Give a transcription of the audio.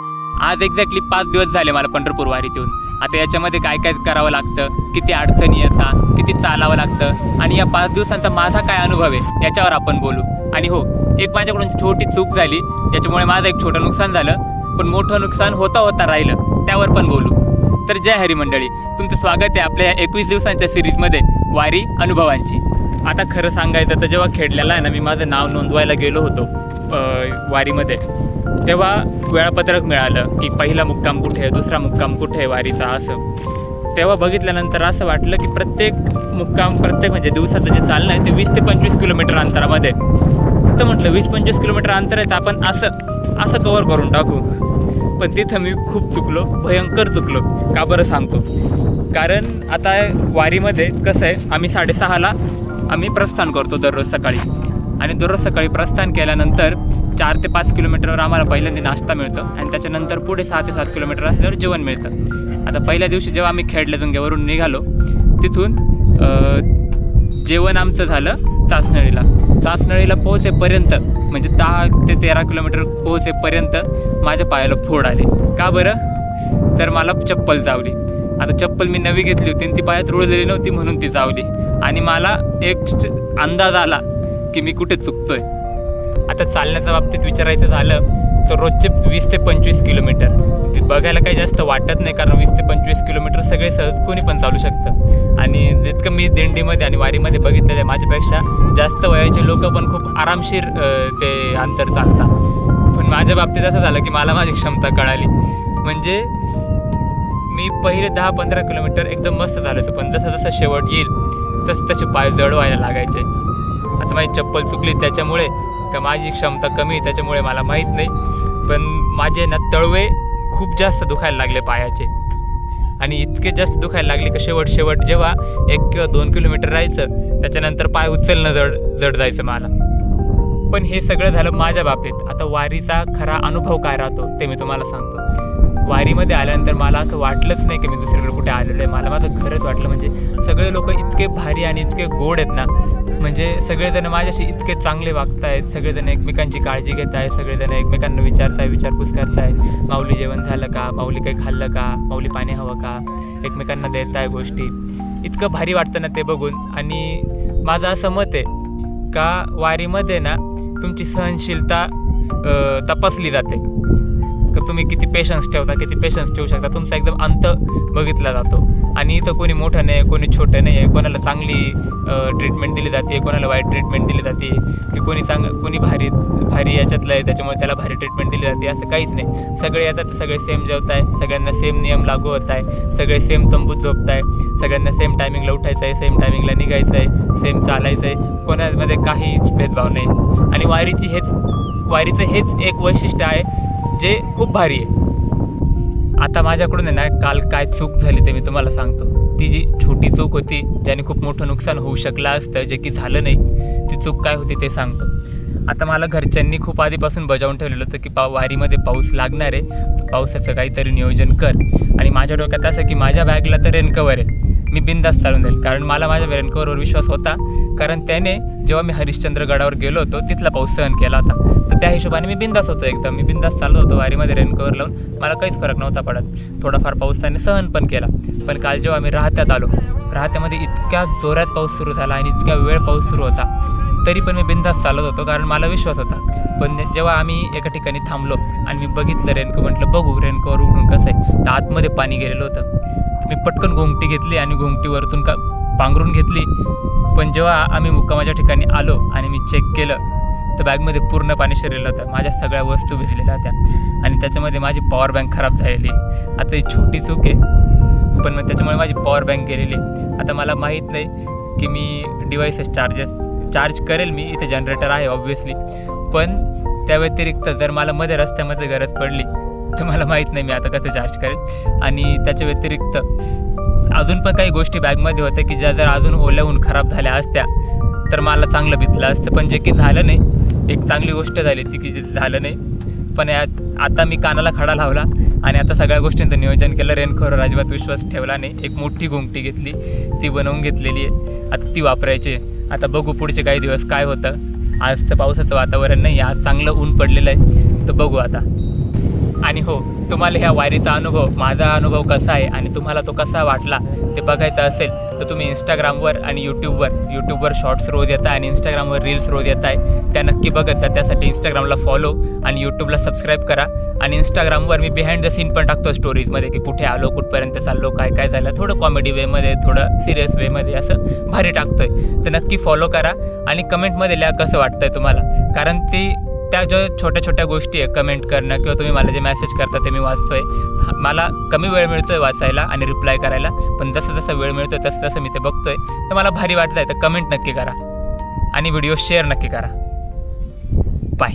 आज एक्झॅक्टली पाच दिवस झाले मला पंढरपूर वारीत येऊन आता याच्यामध्ये काय काय करावं लागतं? किती अडचणी येतात? किती चालावं लागतं? आणि या पाच दिवसांचा माझा काय अनुभव आहे याच्यावर आपण बोलू. आणि हो एक माझ्याकडून छोटी चूक झाली त्याच्यामुळे माझं एक छोटं नुकसान झालं पण मोठं नुकसान होता होता राहिलं त्यावर पण बोलू. तर जय हरी मंडळी तुमचं स्वागत आहे आपल्या या एकवीस दिवसांच्या सिरीजमध्ये वारी अनुभवांची. आता खरं सांगायचं तर जेव्हा खेळलेला आहे ना मी माझं नाव नोंदवायला गेलो होतो वारीमध्ये तेव्हा वेळापत्रक मिळालं की पहिला मुक्काम कुठे आहे दुसरा मुक्काम कुठे आहे वारीचा असं. तेव्हा बघितल्यानंतर असं वाटलं की प्रत्येक मुक्काम प्रत्येक म्हणजे दिवसाचं जे चालणं आहे ते वीस ते पंचवीस किलोमीटर अंतरामध्ये. तर म्हटलं वीस पंचवीस किलोमीटर अंतर आहे तर आपण असं असं कवर करून टाकू. पण तिथं मी खूप चुकलो भयंकर चुकलो का बरं सांगतो? कारण आता वारीमध्ये कसं आहे आम्ही साडेसहाला आम्ही प्रस्थान करतो दररोज सकाळी. आणि दररोज सकाळी प्रस्थान केल्यानंतर चार ते पाच किलोमीटरवर आम्हाला पहिल्यांदा नाश्ता मिळतो आणि त्याच्यानंतर पुढे सहा ते सात किलोमीटर असल्यावर जेवण मिळतं. आता पहिल्या दिवशी जेव्हा आम्ही खेडल्या जुंग्यावरून निघालो तिथून जेवण आमचं झालं चासनळीला चासनळीला पोहोचेपर्यंत म्हणजे दहा ते तेरा किलोमीटर पोहोचेपर्यंत माझ्या पायाला फोड आले. का बरं? तर मला चप्पल चावली. आता चप्पल मी नवी घेतली होती आणि ती पायात रुळलेली नव्हती म्हणून ती चावली आणि मला एक अंदाज आला की मी कुठे चुकतोय. आता चालण्याच्या बाबतीत विचारायचं झालं तर रोजचे वीस ते पंचवीस किलोमीटर. ते बघायला काही जास्त वाटत नाही कारण वीस ते पंचवीस किलोमीटर सगळे सहज कोणी पण चालू शकतं. आणि जितकं मी दिंडीमध्ये आणि वारीमध्ये बघितलेलं आहे माझ्यापेक्षा जास्त वयाचे लोक पण खूप आरामशीर ते अंतर चालतात. पण माझ्या बाबतीत असं झालं की मला माझी क्षमता कळाली. म्हणजे मी पहिले दहा पंधरा किलोमीटर एकदम मस्त चालायचो पण जसं जसं शेवट येईल तसं तसे पाय जड व्हायला लागायचे. आता माझी चप्पल चुकली त्याच्यामुळे का माझी क्षमता कमी आहे त्याच्यामुळे मला माहीत नाही. पण माझे ना तळवे खूप जास्त दुखायला लागले पायाचे. आणि इतके जास्त दुखायला लागले की शेवट शेवट जेव्हा एक किंवा दोन किलोमीटर राहायचं त्याच्यानंतर पाय उचलणं जड जड जायचं मला. पण हे सगळं झालं माझ्या बाबतीत. आता वारीचा खरा अनुभव काय राहतो ते मी तुम्हाला सांगतो. वारीमध्ये आल्यानंतर मला असं वाटलंच नाही की मी दुसरीकडे कुठे आलेलो आहे. मला माझं खरंच वाटलं म्हणजे सगळे लोक इतके भारी आणि इतके गोड आहेत ना. म्हणजे सगळेजण माझ्याशी इतके चांगले वागतायत. सगळेजण एकमेकांची काळजी घेत आहेत सगळेजण एकमेकांना विचारताय विचारपूस करताय माऊली जेवण झालं का? माऊली काही खाल्लं का? माऊली पाणी हवं का? एकमेकांना देत आहे गोष्टी. इतकं भारी वाटतं ना ते बघून. आणि माझं असं मत आहे का वारीमध्ये ना तुमची सहनशीलता तपासली जाते. तर तुम्ही किती पेशन्स ठेवता किती पेशन्स ठेवू शकता? तुमचा एकदम अंत बघितला जातो. आणि इथं कोणी मोठं नाही कोणी छोटं नाही आहे कोणाला चांगली ट्रीटमेंट दिली जाते कोणाला वाईट ट्रीटमेंट दिली जाते की कोणी चांग कोणी भारी भारी याच्यातलं आहे त्याच्यामुळे त्याला भारी ट्रीटमेंट दिली जाते असं काहीच नाही. सगळे येतात सगळे सेम जेवत आहे सगळ्यांना सेम नियम लागू होत आहे सगळे सेम तंबूत झोपत आहे सगळ्यांना सेम टायमिंगला उठायचं आहे सेम टायमिंगला निघायचं आहे सेम चालायचं आहे कोणामध्ये काहीच भेदभाव नाही. आणि वारीची हेच वारीचं हेच एक वैशिष्ट्य आहे जे खूप भारी आहे. आता माझ्याकडून आहे ना काल काय चूक झाली ते मी तुम्हाला सांगतो. ती जी छोटी चूक होती ज्याने खूप मोठं नुकसान होऊ शकलं असतं जे की झालं नाही ती चूक काय होती ते सांगतो. आता मला घरच्यांनी खूप आधीपासून बजावून ठेवलेलं होतं की पा वारीमध्ये पाऊस लागणार आहे तू पावसाचं काहीतरी नियोजन कर. आणि माझ्या डोक्यात असं की माझ्या बॅगला तर रेनकवर आहे. मी बिंदास चालून जाईल. कारण मला माझ्या रेनकवरवर विश्वास होता. कारण त्याने जेव्हा मी हरिश्चंद्र गडावर गेलो होतो तिथला पाऊस सहन केला होता. तर त्या हिशोबाने मी बिंदास होतो एकदम. मी बिंदास चाललो होतो वारीमध्ये रेनकवर लावून. मला काहीच फरक नव्हता पडत. थोडाफार पाऊस त्याने सहन पण केला. पण काल जेव्हा मी राहत्यात आलो राहत्यामध्ये इतक्या जोरात पाऊस सुरू झाला आणि इतक्या वेळ पाऊस सुरू होता. तरी पण मी बिंदास चालत होतो कारण मला विश्वास होता. पण जेव्हा आम्ही एका ठिकाणी थांबलो आणि मी बघितलं रेनको म्हटलं बघू रेनकोवर उघडून कसं आहे. तर आतमध्ये पाणी गेलेलं होतं. मी पटकन घोंगटी घेतली आणि घोंगटीवरतून का पांघरून घेतली. पण जेव्हा आम्ही मुक्कामाच्या ठिकाणी आलो आणि मी चेक केलं तर बॅगमध्ये पूर्ण पाणी शिरलेलं होतं. माझ्या सगळ्या वस्तू भिजलेल्या होत्या. आणि त्याच्यामध्ये माझी पॉवर बँक खराब झालेली. आता ही छोटी चूक आहे पण मग त्याच्यामुळे माझी पॉवर बँक गेलेली. आहे. आता मला माहीत नाही की मी डिव्हाइसेस चार्जेस चार्ज करेल मी इथे जनरेटर आहे ऑब्व्हियसली पण त्या व्यतिरिक्त जर मला मध्ये रस्त्यामध्ये गरज पडली तर मला माहीत नाही मी आता कसं चार्ज करेल. आणि त्याच्या व्यतिरिक्त अजून पण काही गोष्टी बॅगमध्ये होत्या की ज्या जर अजून ओल्याहून खराब झाल्या असत्या तर मला चांगलं भितलं असतं. पण जे की झालं नाही एक चांगली गोष्ट झाली ती की जे झालं नाही. पण यात आता मी कानाला खडा लावला आणि आता सगळ्या गोष्टींचं नियोजन केलं. रेनखोर अजिबात विश्वास ठेवला नाही. एक मोठी घुंगटी घेतली ती बनवून घेतलेली आहे. आता ती वापरायची आहे. आता बघू पुढचे काही दिवस काय होतं. आज तर पावसाचं वातावरण नाही आज चांगलं ऊन पडलेलं आहे. तर बघू आता. आणि हो तुम्हाला ह्या वारीचा अनुभव माझा अनुभव कसा आहे आणि तुम्हाला तो कसा वाटला ते बघायचं असेल तर तुम्ही इंस्टाग्रामवर आणि यूट्यूबवर यूट्यूबवर शॉर्ट्स रोज येत आहे आणि इंस्टाग्रामवर रील्स रोज येत आहे त्या नक्की बघत जा. त्यासाठी इंस्टाग्रामला फॉलो आणि यूट्यूबला सबस्क्राईब करा. आणि इंस्टाग्रामवर मी बिहाइंड द सीन पण टाकतो स्टोरीजमध्ये की कुठे आलो कुठपर्यंत चाललो काय काय झालं. थोडं कॉमेडी वेमध्ये थोडं सिरियस वेमध्ये असं भारी टाकतोय. तर नक्की फॉलो करा आणि कमेंटमध्ये लिहा कसं वाटतंय तुम्हाला. कारण ते त्या ज्या छोट्या छोट्या गोष्टी आहे कमेंट करणं किंवा तुम्ही मला जे मेसेज करता ते मी वाचतोय. मला कमी वेळ मिळतोय वाचायला आणि रिप्लाय करायला पण जसं जसं वेळ मिळतोय तसं तसं मी ते बघतोय. तर मला भारी वाटतंय तर कमेंट नक्की करा. आणि व्हिडिओ शेअर नक्की करा. बाय